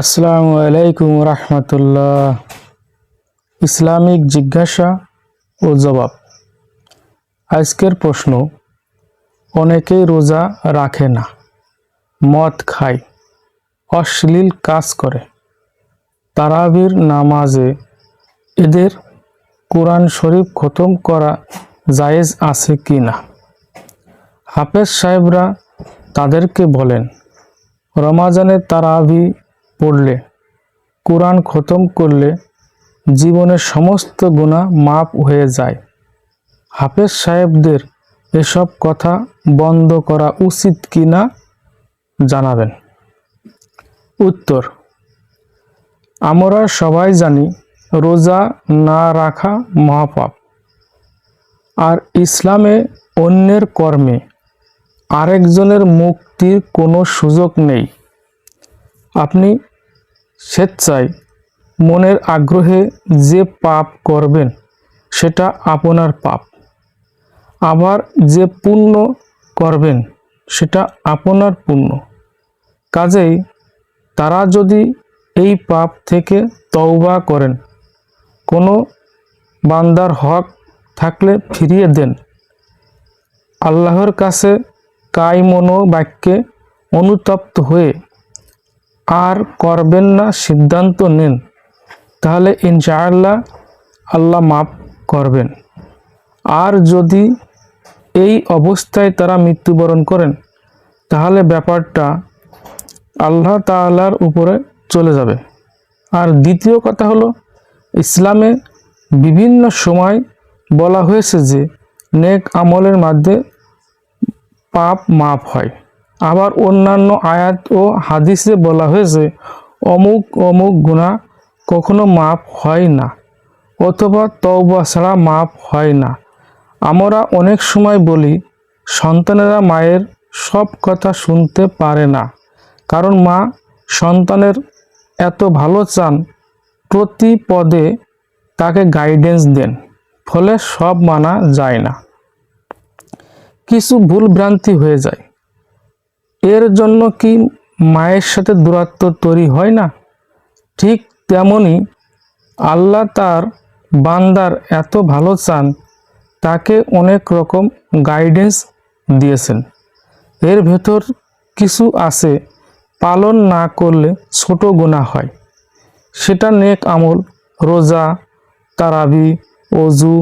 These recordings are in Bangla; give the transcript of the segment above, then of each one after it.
আসসালামু আলাইকুম রহমতুল্লাহ। ইসলামিক জিজ্ঞাসা ও জবাব। আজকের প্রশ্ন, অনেকেই রোজা রাখে না, মদ খায়, অশ্লীল কাজ করে। তারাবির নামাজে এদের কোরআন শরীফ খতম করা জায়েজ আছে কি না? হাফেজ সাহেবরা তাদেরকে বলেন রমাজানে তারাবি পড়লে, কোরআন খতম করলে জীবনের সমস্ত গুণা মাপ হয়ে যায়। হাফেজ সাহেবদের এসব কথা বন্ধ করা উচিত কি না জানাবেন। উত্তর, আমরা সবাই জানি রোজা না রাখা মহাপাপ। আর ইসলামে অন্যের কর্মে আরেকজনের মুক্তির কোনো সুযোগ নেই। আপনি স্বেচ্ছায় মনের আগ্রহে যে পাপ করবেন, সেটা আপনার পাপ। আবার যে পুণ্য করবেন, সেটা আপনার পুণ্য। কাজেই তারা যদি এই পাপ থেকে তওবা করেন, কোনো বান্দার হক থাকলে ফিরিয়ে দেন। আল্লাহর কাছে কাই মনো বাক্যে অনুতপ্ত হয়ে আর করবেন না সিদ্ধান্ত নেন। তাহলে ইনশাআল্লাহ আল্লাহ মাফ করবেন। আর যদি এই অবস্থায় তারা মৃত্যুবরণ করেন, তাহলে ব্যাপারটা আল্লাহ তাআলার উপরে চলে যাবে। আর দ্বিতীয় কথা হলো, ইসলামে বিভিন্ন সময় বলা হয়েছে যে, নেক আমলের মাধ্যমে পাপ মাপ হয়। আবার অন্যান্য আয়াত ও হাদিসে বলা হয়েছে, অমুক অমুক গুণা কখনো মাপ হয় না, অথবা তওবা ছাড়া মাপ হয় না। আমরা অনেক সময় বলি, সন্তানেরা মায়ের সব কথা শুনতে পারে না, কারণ মা সন্তানের এত ভালো চান, প্রতি পদে তাকে গাইডেন্স দেন, ফলে সব মানা যায় না। কিছু ভুল ভ্রান্তি হয়ে যায়। এর জন্য কি মায়ের সাথে দূরত্ব তৈরি হয় না? ঠিক তেমনি আল্লাহ তার বান্দার এত ভালো চান, তাকে অনেক রকম গাইডেন্স দিয়েছেন। এর ভেতর কিছু আছে পালন না করলে ছোট গোনা হয়। সেটা নেক আমল, রোজা, তারাবি, অজু,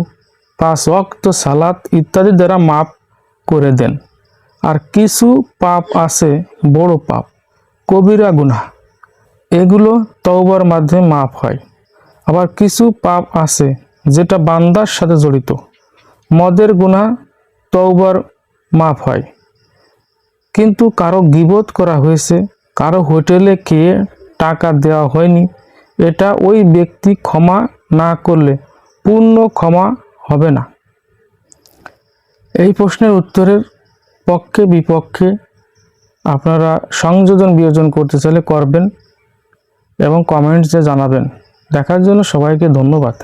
পাঁচ অক্ত সালাত ইত্যাদি দ্বারা মাপ করে দেন। আর কিছু পাপ আছে, বড় পাপ, কবিরা গুনাহ। এগুলো তওবার মাধ্যমে মাপ হয়। আবার কিছু পাপ আছে, যেটা বান্দার সাথে জড়িত। মদের গুনাহ তওবার মাপ হয়। কিন্তু কারও গিবত করা হয়েছে, কারও হোটেলে খেয়ে টাকা দেওয়া হয়নি, এটা ওই ব্যক্তি ক্ষমা না করলে পূর্ণ ক্ষমা হবে না। এই প্রশ্নের উত্তরের পক্ষে, বিপক্ষে আপনারা সংযোজন, বিয়োজন করতে চাইলে করবেন এবং কমেন্টসে জানাবেন। দেখার জন্য সবাইকে ধন্যবাদ।